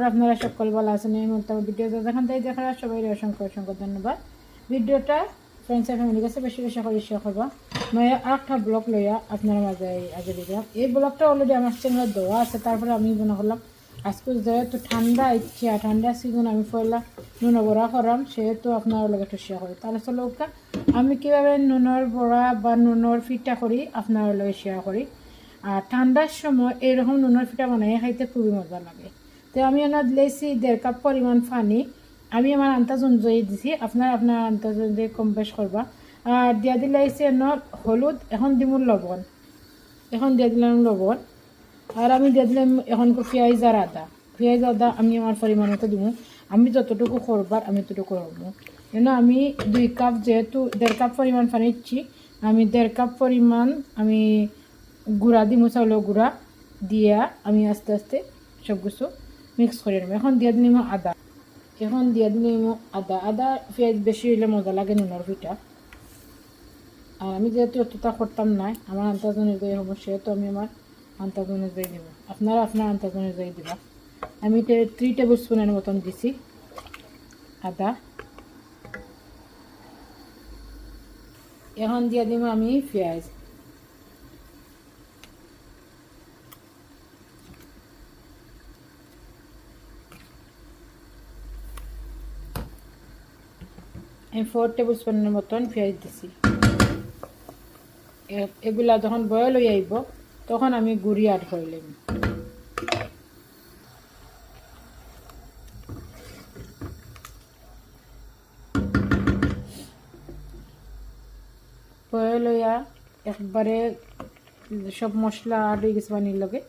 খবর আপনারা সকল ভালো আছেন এই মুহূর্তে আমার ভিডিও যেখান থেকে দেখার সবাই অসংখ্য অসংখ্য ধন্যবাদ। ভিডিওটা ফ্রেন্ডস আর ফ্যামিলির কাছে বেশি বেশি করে শেয়ার করবা। নয় আরেকটা ব্লগ লইয়া আপনারা মাঝে আগে দিলাম এই ব্লগটা অলরেডি আমার চ্যানেলে দেওয়া আছে, তারপরে আমি মনে করলাম, আজকে যেহেতু ঠান্ডা, ইচ্ছা ঠান্ডা সিজন আমি পয়লা নুন বড়া করাম সেহেতু আপনার লগে একটু শেয়ার করি। তাহলে চলো আমি কীভাবে নুনের বড়া বা নুনের ফিটা করি, আপনার লগে শেয়ার করি। আর ঠান্ডার সময় এরকম নুনের ফিটা বানাই খাইতে খুবই মজা লাগে। তো আমি এনার দিলেছি দেড় কাপ পরিমাণ পানি। আমি আমার আন্দাজ অনুযায়ী দিছি, আপনার আপনার আন্দাজ অনুযায়ী কম বেশ করবা। আর দিয়া দিলাইছি এনার হলুদ, এখন দিমু লবণ। এখন দিয়ে দিলাম লবণ। আর আমি দিয়ে দিলাম এখন পেঁয়াজ আর আদা। পেঁয়াজ, আদা আমি আমার পরিমাণ মতো দিব আমি যতটুকু করবার আমি ততটুকু করব। কেন আমি দুই কাপ যেহেতু দেড় কাপ পরিমাণ পানি দিচ্ছি, আমি দেড় কাপ পরিমাণ আমি গুঁড়া দিমু, চাউলের গুঁড়া। দিয়া আমি আস্তে আস্তে সব কিছু মিক্স করে নেব। এখন দিয়ে দিলাম আদা। এখন দিয়ে দিলাম আদা। আদা পেঁয়াজ বেশি হইলে মজা লাগে নুনের পিঠা। আর আমি যেহেতু এতটা করতাম না, আমার আন্দাজ অনুযায়ী হব সেহেতু আমি আমার আন্দাজ অনুযায়ী দেব। আপনারা আপনার আন্দাজ অনুযায়ী দেবা। আমি থ্রি টেবিল স্পুনের মতন দিছি আদা। এখন দিয়ে দিব আমি পেঁয়াজ। আমি ফোর টেবিল স্পুনের মতন পেঁয়াজ দিছি। এগুলা যখন বয়ল হয়ে আইব, তখন আমি গুড়ি অ্যাড করলাম বয়ল হইয়া একবারে সব মশলা হয়ে গেছে পানির লগে,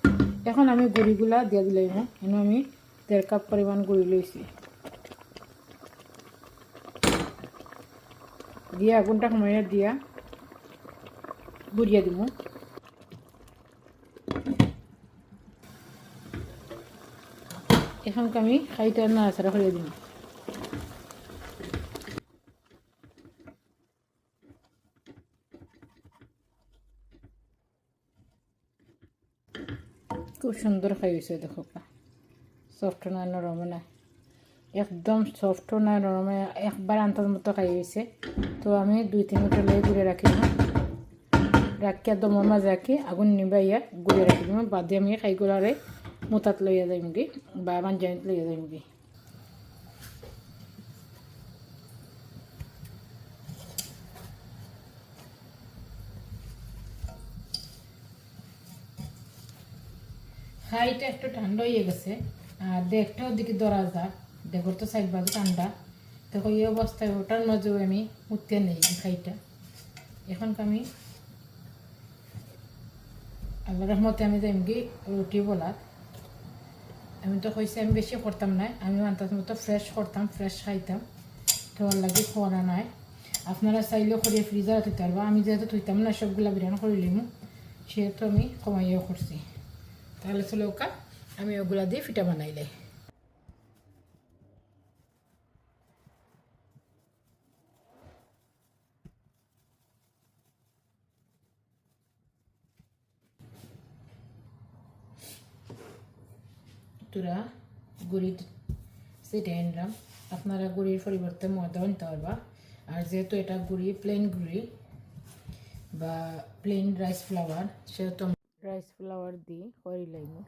এখন আমি গুড়িগুলা দিয়ে দিলাম। এনে আমি দেড় কাপ পরিমাণ গুড়ি লইছি। দিয়া আগুনটা কমাইয়া দিয়া গুড়িয়া দিব এখন আমি খাইটা নাড়াচাড়া করে দিব খুব সুন্দর খাই হয়েছে দেখো সফট না নরম না একদম সফট না নরম একবার আন্তার মতো খাই হয়েছে তো আমি দুই, তিন মিনিট লেগে ঘুরে রাখি রাখিয়া দমর মাঝে রাখি, আগুন নিবাইয়া ঘুরে রাখি। দিব বাদে আমি খাইগুলারে মুতাত লইয়া যাইমগি বা মাঞ্জানিত লইয়া যাইমগি হাইটা একটু ঠান্ডা হয়ে গেছে, আর দেখটাও দিকে ধরা যা দেখর তো সাইড বাজে ঠান্ডা। দেখো, এই অবস্থায় ওটার মাঝেও আমি উঠতে নেই খাইটা এখন আমি আল্লাহ রহমতে আমি যাইম কি রুটি বলার, আমি তো কইছি আমি বেশি করতাম না, আমি আন্তাজ মতো ফ্রেশ করতাম ফ্রেশ খাইতাম। তো ওর লাগে খোয়ারা নাই। আপনারা চাইলেও করিয়ে ফ্রিজারে থইতে পারবা। আমি যেহেতু থইতাম না, সবগুলা বিরিয়ানি করিলিম সেহেতু আমি কমাইয়াও করছি। তাহলে চলে ওকা, আমি ওগুলা দিয়ে ফিটা বানাইলে তোরা গুড়ি সেটে আনলাম আপনারা গুড়ির পরিবর্তে ময়দাও নিতে পারবা। আর যেহেতু এটা গুড়ি প্লেন গুড়ি বা প্লেন রাইস ফ্লাওয়ার সেহেতু রাইস ফ্লাওয়ার দিয়ে করি লাগবে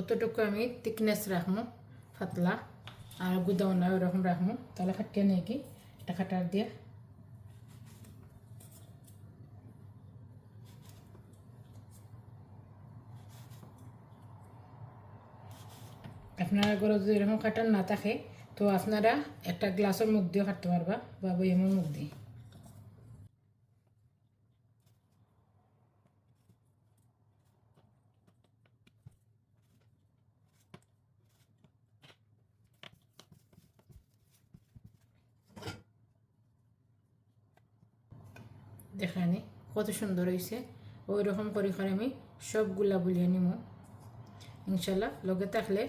অতটুকু আমি থিকনেস রাখব, পাতলা, আর গুদাও না ওরকম রাখব। তাহলে খাটিয়ে নিয়ে কি? এটা খাটার দিয়ে। আপনারা ঘরে যদি এরকম কাটার না থাকে, তো আপনারা একটা গ্লাসের মুখ দিয়ে কাটতে পারবা, বা বইয়ের মুখ দিয়ে দেখানি কত সুন্দর হয়েছে ওই রকম করে করে আমি সবগুলা বলিয়ে নিব ইনশাল্লাহ লগে থাকলে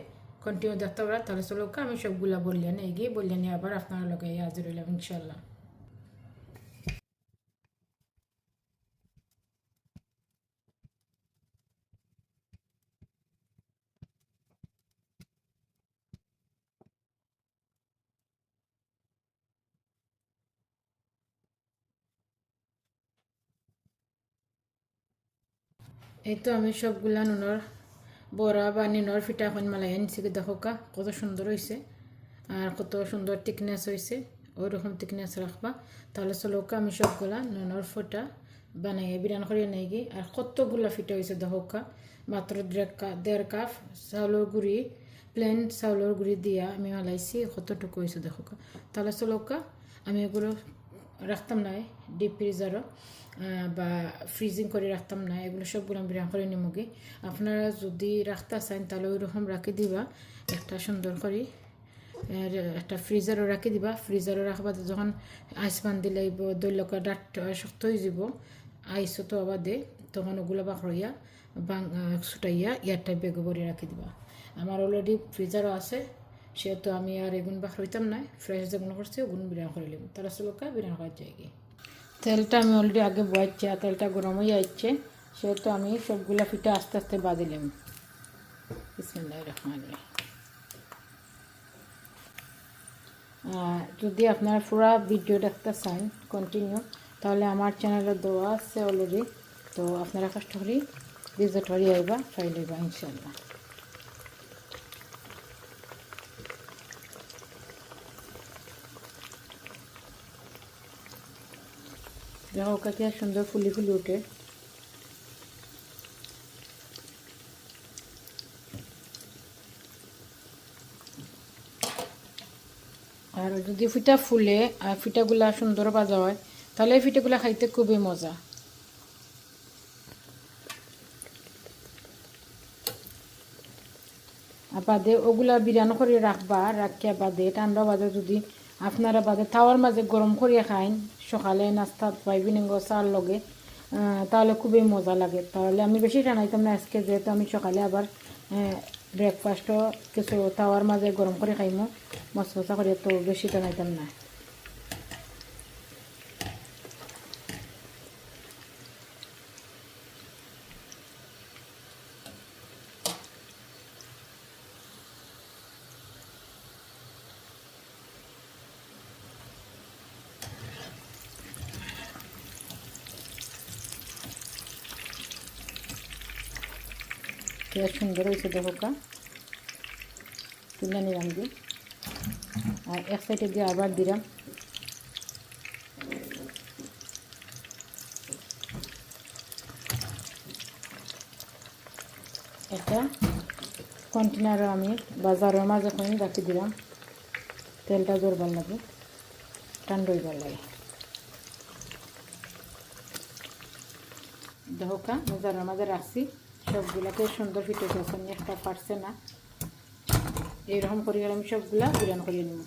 কন্টিনিউ দেখতে পারা। তাহলে চলো আমি সবগুলা বললেন এগিয়ে বললেন আবার আপনার লগে হাজির হইলাম ইনশাল্লাহ এই তো আমি সবগুলা নুনর বড়া বা নিনর ফিটা এখন মালাই আনছি দেখো কা, কত সুন্দর হয়েছে আর কত সুন্দর থিকনেস হয়েছে ওই রকম থিকনেস রাখবা তাহলে চলোকা আমি সবগুলা নুনর ফোটা বানাই বিরান করে নেই গিয়ে আর কতগুলা ফিটা হয়েছে দেখো কা মাত্র দেড় কাপ চাউলের গুঁড়ি প্লেন চাউলের গুড়ি দিয়া আমি মালাইছি, কতটুকু হয়েছে দেখো কা। তাহলে চলোকা আমি এগুলো রাখতাম না ডিপ ফ্রিজারও বা ফ্রিজিং করে রাখতাম না, এগুলো সবগুলো আমি করে নিমুগি আপনারা যদি রাখতে চান, তাহলে ওই রকম রাখি দিবা। একটা সুন্দর করে একটা ফ্রিজারও রাখি দিবা। ফ্রিজারও রাখবা যখন আইস বান্ধি লাগব দৈলকা ডাট শক্ত হয়ে যাব আইসও তো আবার দে তখন ওগুলো বাকড়িয়া বাং ছুটাইয়া ইয়ারটাই বেগ ভরে রাখি দিবা। আমার অলরেডি ফ্রিজারও আছে সেহেতু আমি আর এগুন বা হইতাম না ফ্রেশ যেগুলো করছি ওগুলো বিরান করে নিলাম তারা চলকা বিরান করার জায়গায় তেলটা আমি অলরেডি আগে বয়াচ্ছি আর তেলটা গরম হয়ে যাচ্ছে সেহেতু আমি সবগুলা পিঠা আস্তে আস্তে বাদিলাম বিসমিল্লাহ রহমান যদি আপনারা পুরা ভিডিও দেখতে চান কন্টিনিউ তাহলে আমার চ্যানেলে দেওয়া আছে অলরেডি তো আপনারা কষ্ট করি ভিজিট হরি আইবা ফাইল আইবা ইনশাল্লাহ দেখো কাকে সুন্দর ফুলি ফুলি উঠে আর যদি ফিটা ফুলে আর ফিটাগুলা সুন্দর বাজা হয়, তাহলে এই ফিটাগুলা খাইতে খুবই মজা। বাদে ওগুলা বিরিয়ানি করে রাখবা, রাখিয়া বাদে ঠান্ডা বাদে যদি আপনারা বাদে তাওয়ার মাঝে গরম করিয়া খাইন। সকালে নাস্তা পাইবেন চার লগে তাহলে খুবই মজা লাগে। তাহলে আমি বেশি টানাইতাম না আজকে, যেহেতু আমি সকালে আবার ব্রেকফাস্টও কিছু তাওয়ার মাঝে গরম করে খাইমো মশলা করে, তো বেশি টানাইতাম না। क्या সুন্দর হয়েছে, দেখো কা। তুলে নিলাম দিয়ে আর এক সাইডে দিয়ে আবার দিলাম। একটা কন্টেনারও আমি বাজারের মাঝে করে রাখি দিলাম। তেলটা জোরবার লাগে, ঠান্ডা হইবার লাগে। দেখো কা, বাজারের মাঝে রাখছি। সবগুলাকে সুন্দর ফিটে গেছে একটা পারছে না। এইরকম করে আমি সবগুলা বিরান করিয়ে নেব।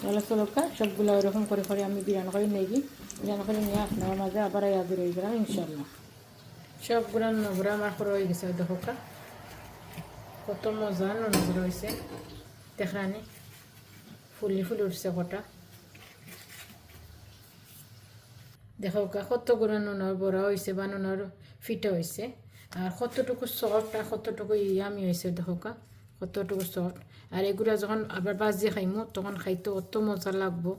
তাহলে চলকা সবগুলো ওইরকম করে করে আমি বিরান করে গিয়ে বিরান করে নিয়ে আপনার মাঝে আবার ইনশাল্লাহ সবগুলো নবরা আমার করে হয়ে গেছে, দেখো কত মজা ননদ রয়েছে দেখানি। ফুলি ফুলি উঠছে কটা দেখো কতগুলো নুনর বড়া হয়েছে বা নুনর ফিটা হয়েছে আর কতটুকু সফট আর কতটুকু ইয়ামি হয়েছে দেখো কতটুকু সফট আর এগুলো যখন আবার বাজিয়ে খাইমো, তখন খাইতে অত মজা লাগবো।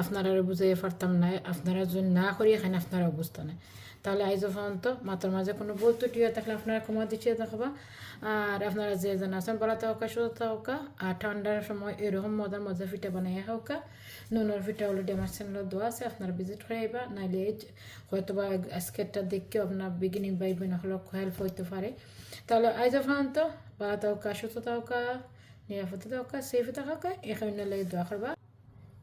আপনারা বুঝাই পারতাম না, আপনারা যদি না করিয়ে খান আপনারা অবস্থা নেই তাহলে আইজ পর্যন্ত মাথার মাঝে কোনো বই ত্রুটি হয়ে থাকলে আপনারা ক্ষমা দিচ্ছিয়ে থাকবা আর আপনারা যে যেন আছেন বলা থাকা, সুস্থ থাকা, আর ঠান্ডার সময় এরকম মজার মজা ফিটা বানাই হোকা নুনের ফিটা অলরেডি আমার চ্যানেলের দোয়া আছে, আপনারা ভিজিট করে আইবা। নাইলে হয়তো বা আজকেরটা দেখকেও আপনার বিগিনিং বাই বোন হলো হেল্প হইতে পারে। তাহলে আইজ পর্যন্ত বলা থাকা, সুস্থ থাকা, নিরাপদে থাকা সেফে থাকা, এখানে লাগে দোয়া করবা।